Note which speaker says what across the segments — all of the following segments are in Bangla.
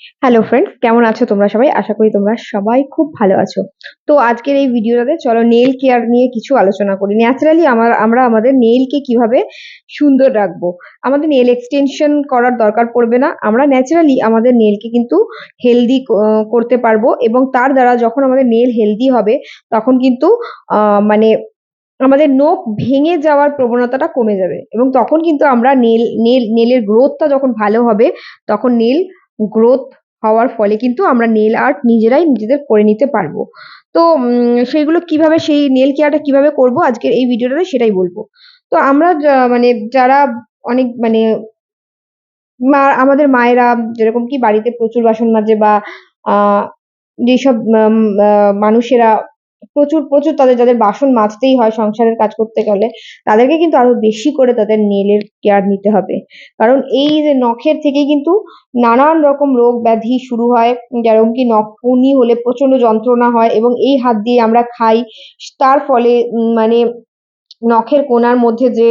Speaker 1: হ্যালো ফ্রেন্ডস কেমন আছো তোমরা সবাই? আশা করি তোমরা সবাই খুব ভালো আছো। তো আজকের এই ভিডিওটাতে চলো নেল কেয়ার নিয়ে কিছু আলোচনা করি। ন্যাচারালি আমার, আমরা আমাদের নেলকে কীভাবে সুন্দর রাখব? আমাদের নেল এক্সটেনশন করার দরকার পড়বে না। আমরা ন্যাচারালি আমাদের নেলকে কিন্তু হেলদি করতে পারব এবং তার দ্বারা যখন আমাদের নেল হেলদি হবে, তখন কিন্তু মানে আমাদের নখ ভেঙে যাওয়ার প্রবণতাটা কমে যাবে। এবং তখন কিন্তু আমরা নেল নেল নেলের গ্রোথটা যখন ভালো হবে, তখন নেল গ্রোথ হওয়ার ফলে কিন্তু আমরা নেল আর্ট নিজেরাই নিজেদের করে নিতে পারব। তো সেইগুলো কীভাবে, সেই নেল কেয়ারটা কীভাবে করব আজকের এই ভিডিওটাতে সেটাই বলব। তো আমরা মানে যারা অনেক মানে মা, আমাদের মায়েরা যেরকম কি বাড়িতে প্রচুর বাসন মাজে বা যেসব মানুষেরা প্রচুর প্রচুর তাদের, যাদের বাসন মাজতেই হয় সংসারের কাজ করতে গেলে, তাদেরকে কিন্তু আরও বেশি করে তাদের নেলের কেয়ার নিতে হবে। কারণ এই যে নখের থেকে কিন্তু নানান রকম রোগ ব্যাধি শুরু হয় যেরকম কি নখ কুনি হলে প্রচণ্ড যন্ত্রণা হয় এবং এই হাত দিয়ে আমরা খাই। তার ফলে মানে নখের কোনার মধ্যে যে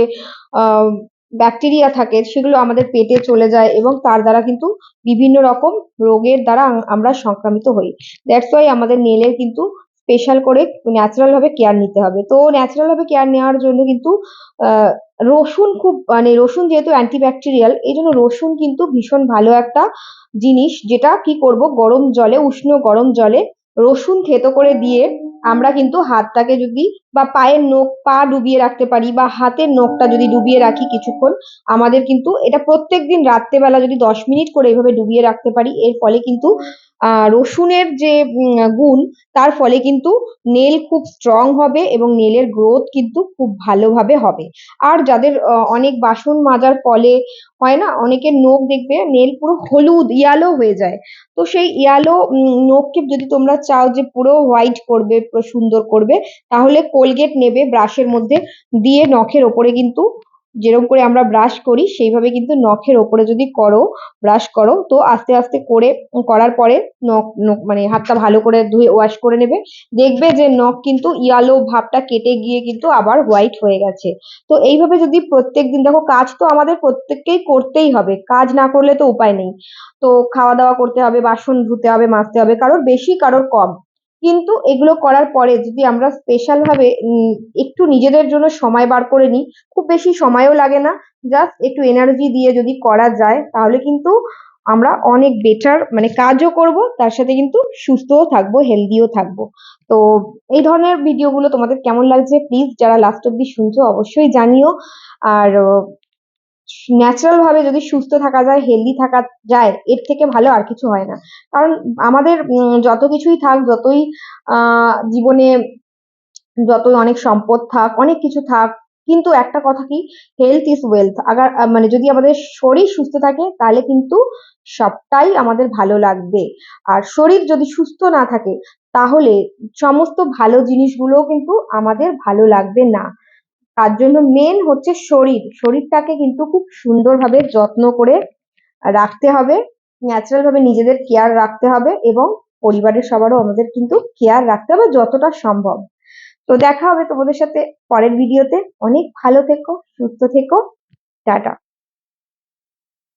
Speaker 1: ব্যাকটেরিয়া থাকে, সেগুলো আমাদের পেটে চলে যায় এবং তার দ্বারা কিন্তু বিভিন্ন রকম রোগের দ্বারা আমরা সংক্রামিত হই। দ্যাটস ওয়াই আমাদের নেলের কিন্তু স্পেশাল করে ন্যাচারালভাবে কেয়ার নিতে হবে। তো ন্যাচারালভাবে কেয়ার নেওয়ার জন্য কিন্তু রসুন খুব মানে রসুন যেহেতু অ্যান্টিব্যাকটেরিয়াল এই জন্য রসুন কিন্তু ভীষণ ভালো একটা জিনিস, যেটা কি করব, গরম জলে, উষ্ণ গরম জলে রসুন থেতো করে দিয়ে আমরা কিন্তু হাতটাকে যদি বা পায়ের নখ, পা ডুবিয়ে রাখতে পারি বা হাতের নখটা যদি ডুবিয়ে রাখি কিছুক্ষণ, আমাদের কিন্তু এটা প্রত্যেকদিন রাত্রেবেলা যদি দশ মিনিট করে এভাবে ডুবিয়ে রাখতে পারি, এর ফলে কিন্তু রসুনের যে গুণ, তার ফলে কিন্তু নেল খুব স্ট্রং হবে এবং নেলের গ্রোথ কিন্তু খুব ভালোভাবে হবে। আর যাদের অনেক বাসন মাজার ফলে হয় না, অনেকের নখ দেখবে নেল পুরো হলুদ ইয়ালো হয়ে যায়। তো সেই ইয়ালো নখকে যদি তোমরা চাও যে পুরো হোয়াইট করবে, পুরো সুন্দর করবে, তাহলে কোলগেট নেবে ব্রাশের মধ্যে দিয়ে নখের ওপরে কিন্তু যেরকম করে আমরা ব্রাশ করি, সেইভাবে কিন্তু নখের ওপরে যদি করো ব্রাশ করো, তো আস্তে আস্তে করে করার পরে নখ মানে হাতটা ভালো করে ধুয়ে ওয়াশ করে নেবে। দেখবে যে নখ কিন্তু ইয়ালো ভাবটা কেটে গিয়ে কিন্তু আবার হোয়াইট হয়ে গেছে। তো এইভাবে যদি প্রত্যেক দিন দেখো কাজ তো আমাদের প্রত্যেককেই করতেই হবে, কাজ না করলে তো উপায় নেই। তো খাওয়া দাওয়া করতে হবে, বাসন ধুতে হবে, মাজতে হবে, কারোর বেশি, কারোর কম। কিন্তু এগুলো করার পরে যদি আমরা স্পেশাল ভাবে একটু নিজেদের জন্য সময় বার করে নিই, খুব বেশি সময়ও লাগে না জাস্ট একটু এনার্জি দিয়ে যদি করা যায়, তাহলে কিন্তু আমরা অনেক বেটার মানে কাজও করব, তার সাথে কিন্তু সুস্থও থাকব হেলদিও থাকব। তো এই ধরনের ভিডিওগুলো তোমাদের কেমন লাগছে প্লিজ যারা লাস্ট অব্দি শুনছো অবশ্যই জানিও। আর ন্যাচারাল ভাবে যদি সুস্থ থাকা যায় হেলদি থাকা যায়, এর থেকে ভালো আর কিছু হয় না। কারণ আমাদের যত কিছুই থাক, যতই জীবনে যতই অনেক সম্পদ থাক, অনেক কিছু থাক, কিন্তু একটা কথা কি হেলথ ইজ ওয়েলথ আগার মানে যদি আমাদের শরীর সুস্থ থাকে, তাহলে কিন্তু সবটাই আমাদের ভালো লাগবে। আর শরীর যদি সুস্থ না থাকে, তাহলে সমস্ত ভালো জিনিসগুলোও কিন্তু আমাদের ভালো লাগবে না। তার জন্য মেন হচ্ছে শরীর। শরীরটাকে কিন্তু খুব সুন্দরভাবে যত্ন করে রাখতে হবে। ন্যাচারাল ভাবে নিজেদের কেয়ার রাখতে হবে এবং পরিবারের সবারও আমাদের কিন্তু কেয়ার রাখতে হবে যতটা সম্ভব। তো দেখা হবে তোমাদের সাথে পরের ভিডিওতে অনেক ভালো থেকো, সুস্থ থেকো। টাটা।